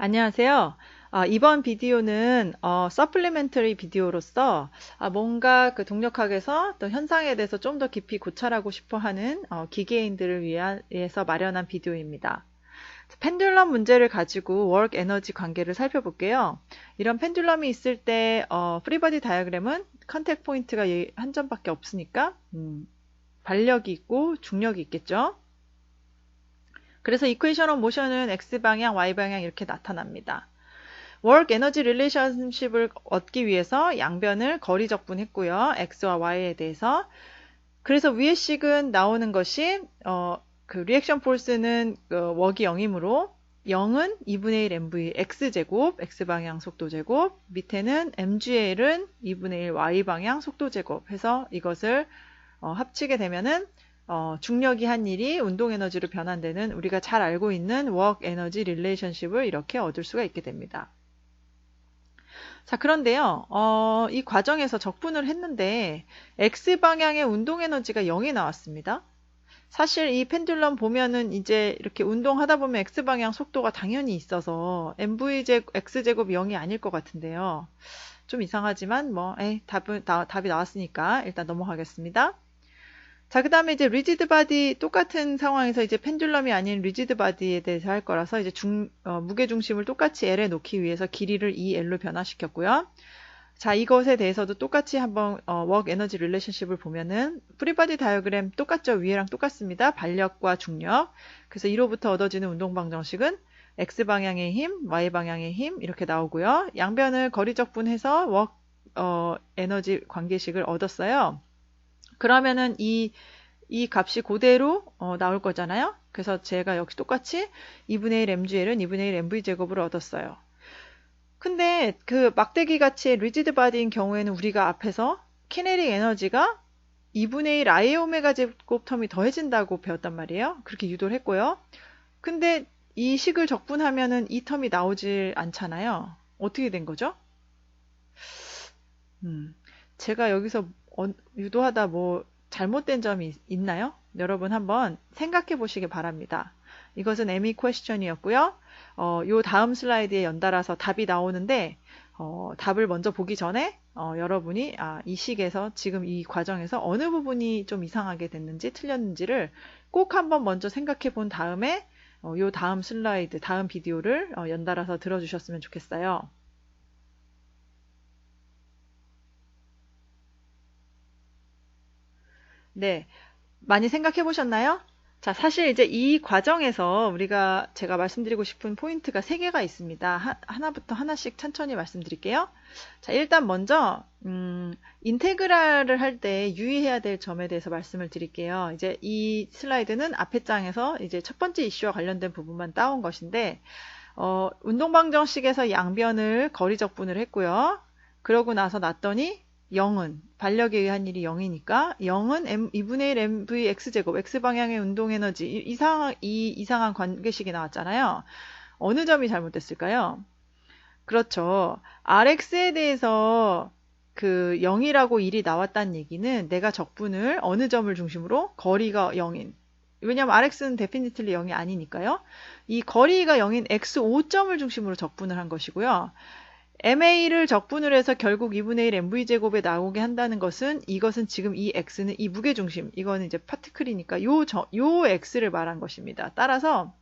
안녕하세요. 아, 이번 비디오는 어, 서플리멘터리 비디오로서 아, 뭔가 그 동력학에서 또 현상에 대해서 좀 더 깊이 고찰하고 싶어하는 어, 기계인들을 위해서 마련한 비디오입니다. 펜듈럼 문제를 가지고 워크 에너지 관계를 살펴볼게요. 이런 펜듈럼이 있을 때 어, 프리버디 다이어그램은 컨택 포인트가 한 점밖에 없으니까 음, 발력이 있고 중력이 있겠죠. 그래서 이퀘이션 오브 모션은 x방향, y방향 이렇게 나타납니다. work 에너지 릴레이션십을 얻기 위해서 양변을 거리 적분했고요. x와 y에 대해서. 그래서 위의 식은 나오는 것이 어, 그 폴스는 그 웍이 0이므로 0은 2분의 1 mv x제곱 x방향 속도제곱 밑에는 mgl은 2분의 1 y방향 속도제곱 해서 이것을 어, 합치게 되면은 어, 중력이 한 일이 운동 에너지로 변환되는 우리가 잘 알고 있는 work 에너지 릴레이션십을 이렇게 얻을 수가 있게 됩니다. 자, 그런데요, 어, 이 과정에서 적분을 했는데, X방향의 운동 에너지가 0이 나왔습니다. 사실 이 펜듈럼 보면은 이제 이렇게 운동하다 보면 X방향 속도가 당연히 있어서 MV 제곱, X제곱이 0이 아닐 것 같은데요. 좀 이상하지만 뭐, 에이, 답은, 다, 답이 나왔으니까 일단 넘어가겠습니다. 자, 그 다음에 이제 리지드 바디 똑같은 상황에서 이제 펜듈럼이 아닌 리지드 바디에 대해서 할 거라서 이제 중, 어, 무게 중심을 똑같이 L에 놓기 위해서 길이를 2L로 변화시켰고요. 자, 이것에 대해서도 똑같이 한번 어, work energy relationship을 보면은 프리바디 다이어그램 똑같죠? 위에랑 똑같습니다. 발력과 중력. 그래서 이로부터 얻어지는 운동 방정식은 x 방향의 힘, y 방향의 힘 이렇게 나오고요. 양변을 거리 적분해서 work 어, 에너지 관계식을 얻었어요. 그러면은 이, 이 값이 그대로 어, 나올 거잖아요. 그래서 제가 역시 똑같이 2분의 1 mgl은 2분의 1 mv제곱으로 얻었어요. 근데 그 막대기 같이 리지드 바디인 경우에는 우리가 앞에서 키네릭 에너지가 2분의 1 i 오메가 제곱 텀이 더해진다고 배웠단 말이에요. 그렇게 유도를 했고요. 근데 이 식을 적분하면은 이 텀이 나오질 않잖아요. 어떻게 된 거죠? 음, 제가 여기서 어, 유도하다 뭐 잘못된 점이 있나요? 여러분 한번 생각해 보시기 바랍니다. 이것은 에미 퀘스천이었고요. 어, 요 다음 슬라이드에 연달아서 답이 나오는데 어, 답을 먼저 보기 전에 어, 여러분이 아, 이 식에서 지금 이 과정에서 어느 부분이 좀 이상하게 됐는지 틀렸는지를 꼭 한번 먼저 생각해 본 다음에 어, 요 다음 슬라이드, 다음 비디오를 어, 연달아서 들어주셨으면 좋겠어요. 네. 많이 생각해 보셨나요? 자, 사실 이제 이 과정에서 우리가 제가 말씀드리고 싶은 포인트가 세 개가 있습니다. 하, 나부터 하나씩 천천히 말씀드릴게요. 자, 일단 먼저, 음, 인테그랄을 할 때 유의해야 될 점에 대해서 말씀을 드릴게요. 이제 이 슬라이드는 앞에 장에서 이제 첫 번째 이슈와 관련된 부분만 따온 것인데, 어, 운동방정식에서 양변을 거리 적분을 했고요. 그러고 나서 났더니 0은 반력에 의한 일이 0이니까 0은 m 2분의 1 mv x제곱 x방향의 운동 에너지 이상 이 이상한 관계식이 나왔잖아요. 어느 점이 잘못됐을까요? 그렇죠. rx에 대해서 그 0이라고 일이 나왔다는 얘기는 내가 적분을 어느 점을 중심으로 거리가 0인 왜냐하면 rx는 definitely 0이 아니니까요. 이 거리가 0인 x 5점을 중심으로 적분을 한 것이고요. MA를 적분을 해서 결국 2분의 1 MV제곱에 나오게 한다는 것은 이것은 지금 이 X는 이 무게중심, 이거는 이제 파티클이니까 요, 저, 요 X를 말한 것입니다. 따라서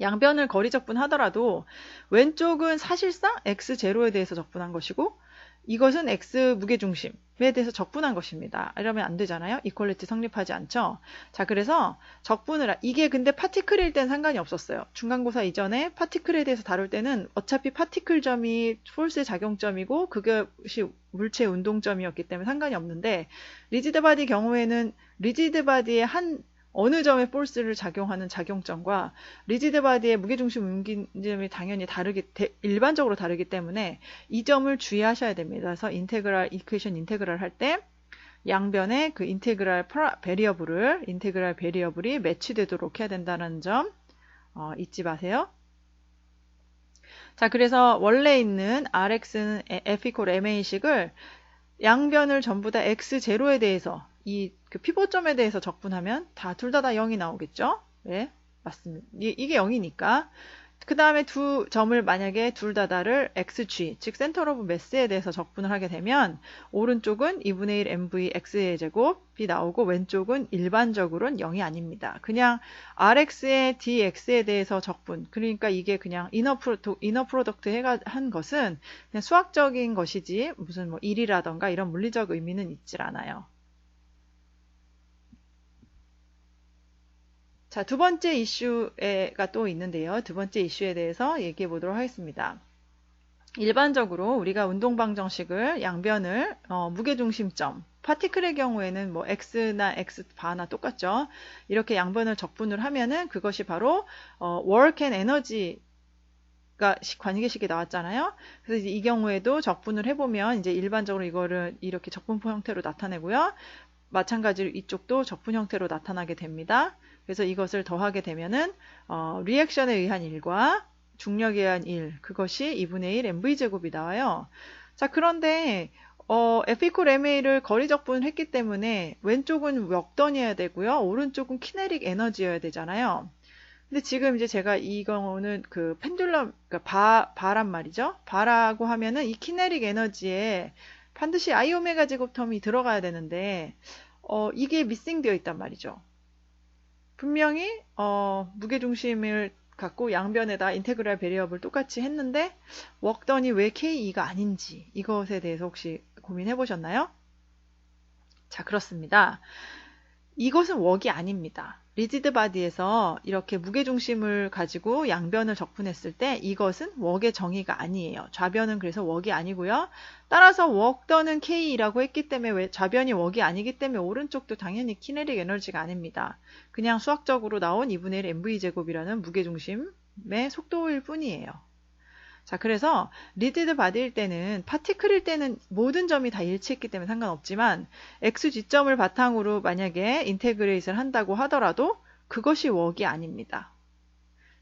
양변을 거리 적분하더라도 왼쪽은 사실상 X0에 대해서 적분한 것이고 이것은 x 무게중심에 대해서 적분한 것입니다. 이러면 안 되잖아요. 이퀄리티 성립하지 않죠. 자, 그래서 적분을 이게 근데 파티클일 땐 상관이 없었어요. 중간고사 이전에 파티클에 대해서 다룰 때는 어차피 파티클점이 폴스의 작용점이고 그것이 물체 운동점이었기 때문에 상관이 없는데 리지드 바디 경우에는 리지드 바디의 한 어느 점에 폴스를 작용하는 작용점과 리지드 바디의 무게중심 움직임이 당연히 다르기 일반적으로 다르기 때문에 이 점을 주의하셔야 됩니다. 그래서 인테그랄 이퀘이션 인테그랄 할 때 양변의 그 인테그랄 베리어블을 인테그랄 베리어블이 매치되도록 해야 된다는 점 어, 잊지 마세요. 자, 그래서 원래 있는 Rx는 F 이퀄 MA식을 양변을 전부 다 X0에 대해서 이 그 피보점에 대해서 적분하면 다둘다다 0이 나오겠죠? 네, 맞습니다. 이, 게 0이니까 그 다음에 두 점을 만약에 둘 다다를 xg, 즉 센터 오브 매스에 대해서 적분을 하게 되면 오른쪽은 2분의 1 mv x의 제곱이 나오고 왼쪽은 일반적으로는 0이 아닙니다. 그냥 rx의 dx에 대해서 적분, 그러니까 이게 그냥 이너, 프로, 이너 프로덕트 해가 한 것은 그냥 수학적인 것이지 무슨 뭐 1이라던가 이런 물리적 의미는 있질 않아요. 자, 두 번째 이슈가 또 있는데요. 두 번째 이슈에 대해서 얘기해 보도록 하겠습니다. 일반적으로 우리가 운동방 정식을 양변을 어, 무게중심점 파티클의 경우에는 뭐 x나 x바나 똑같죠. 이렇게 양변을 적분을 하면은 그것이 바로 어, work and energy가 관계식이 나왔잖아요. 그래서 이 경우에도 적분을 해보면 이제 일반적으로 이거를 이렇게 적분포 형태로 나타내고요. 마찬가지로 이쪽도 적분 형태로 나타나게 됩니다. 그래서 이것을 더하게 되면은 어, 리액션에 의한 1과 중력에 의한 1 그것이 2분의 1 mv제곱이 나와요. 자 그런데 어, F 이퀄 MA를 거리 적분을 했기 때문에 왼쪽은 역던이어야 되고요. 오른쪽은 키네릭 에너지여야 되잖아요. 근데 지금 이제 제가 이 경우는 그 펜듈럼, 그러니까 바, 바란 말이죠. 바라고 하면은 이 키네릭 에너지에 반드시 I 오메가 제곱 텀이 들어가야 되는데, 어, 이게 미싱 되어 있단 말이죠. 분명히 어, 무게중심을 갖고 양변에다 인테그랄 베리어블 똑같이 했는데 웍던이 왜 K2가 아닌지 이것에 대해서 혹시 고민해 보셨나요? 자 그렇습니다. 이것은 웍이 아닙니다. 리지드 바디에서 이렇게 무게중심을 가지고 양변을 적분했을 때 이것은 웍의 정의가 아니에요. 좌변은 그래서 웍이 아니고요. 따라서 웍 더는 K라고 했기 때문에 왜 좌변이 웍이 아니기 때문에 오른쪽도 당연히 키네릭 에너지가 아닙니다. 그냥 수학적으로 나온 2분의 1 mv제곱이라는 무게중심의 속도일 뿐이에요. 자, 그래서 리디드 바디일 때는 파티클일 때는 모든 점이 다 일치했기 때문에 상관없지만 xg점을 바탕으로 만약에 인테그레이트를 한다고 하더라도 그것이 웍이 아닙니다.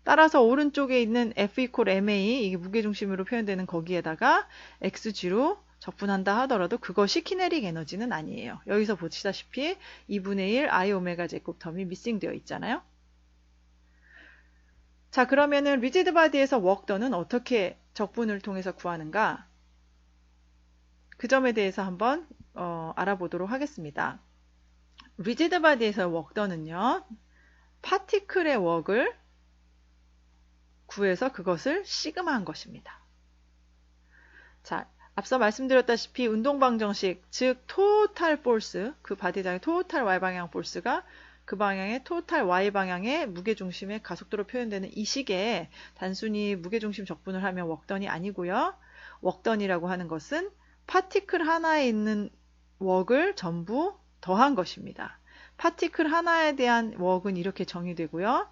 따라서 오른쪽에 있는 f 이퀄 ma 이게 무게중심으로 표현되는 거기에다가 xg로 적분한다 하더라도 그것이 키네릭 에너지는 아니에요. 여기서 보시다시피 2분의 1 i 오메가 제곱 텀이 미싱되어 있잖아요. 자, 그러면은 리지드 바디에서 웍더는 어떻게 적분을 통해서 구하는가? 그 점에 대해서 한번 어, 알아보도록 하겠습니다. 리지드 바디에서 웍더는요. 파티클의 웍을 구해서 그것을 시그마한 것입니다. 자, 앞서 말씀드렸다시피 운동 방정식, 즉 토탈 볼스, 그 바디장의 토탈 y방향 볼스가 그 방향의 토탈 y 방향의 무게중심의 가속도로 표현되는 이 식에 단순히 무게중심 적분을 하면 웍던이 아니고요. 웍던이라고 하는 것은 파티클 하나에 있는 웍을 전부 더한 것입니다. 파티클 하나에 대한 웍은 이렇게 정의되고요.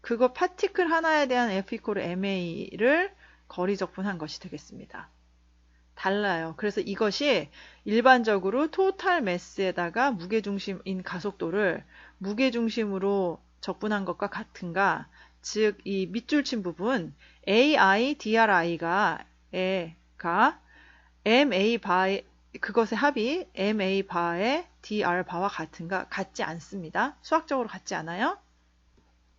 그거 파티클 하나에 대한 F 이퀄 MA를 거리 적분한 것이 되겠습니다. 달라요. 그래서 이것이 일반적으로 토탈 매스에다가 무게중심인 가속도를 무게중심으로 적분한 것과 같은가? 즉, 이 밑줄 친 부분 AI, DRI가 가 MA 바의 그것의 합이 MA 바의 DR 바와 같은가? 같지 않습니다. 수학적으로 같지 않아요?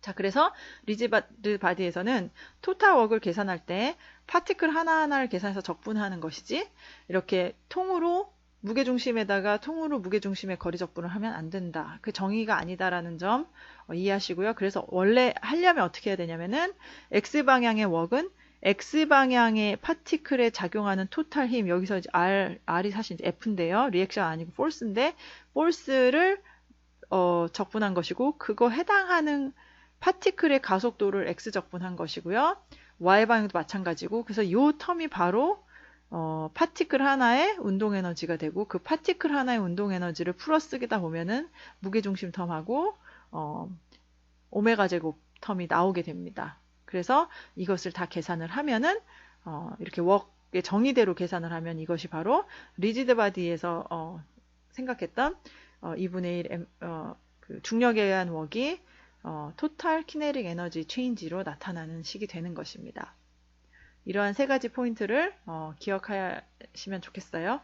자, 그래서 리지바드 바디에서는 토탈 웍을 계산할 때 파티클 하나하나를 계산해서 적분하는 것이지 이렇게 통으로 무게 중심에다가 통으로 무게 중심의 거리 적분을 하면 안 된다. 그 정의가 아니다라는 점 어, 이해하시고요. 그래서 원래 하려면 어떻게 해야 되냐면은 X방향의 웍은 X방향의 파티클에 작용하는 토탈 힘, 여기서 이제 R, R이 사실 F인데요. 리액션 아니고 포스인데, 포스를 어, 적분한 것이고, 그거 해당하는 파티클의 가속도를 x 적분한 것이고요. y 방향도 마찬가지고 그래서 이 텀이 바로 어, 파티클 하나의 운동 에너지가 되고 그 파티클 하나의 운동 에너지를 풀어 쓰기다 보면은 무게 중심 텀하고 어, 오메가 제곱 텀이 나오게 됩니다. 그래서 이것을 다 계산을 하면은 어, 이렇게 웍의 정의대로 계산을 하면 이것이 바로 리지드 바디에서 어, 생각했던 2분의 1그 중력에 의한 웍이 어, 토탈 키네릭 에너지 체인지로 나타나는 식이 되는 것입니다. 이러한 세 가지 포인트를 어, 기억하시면 좋겠어요.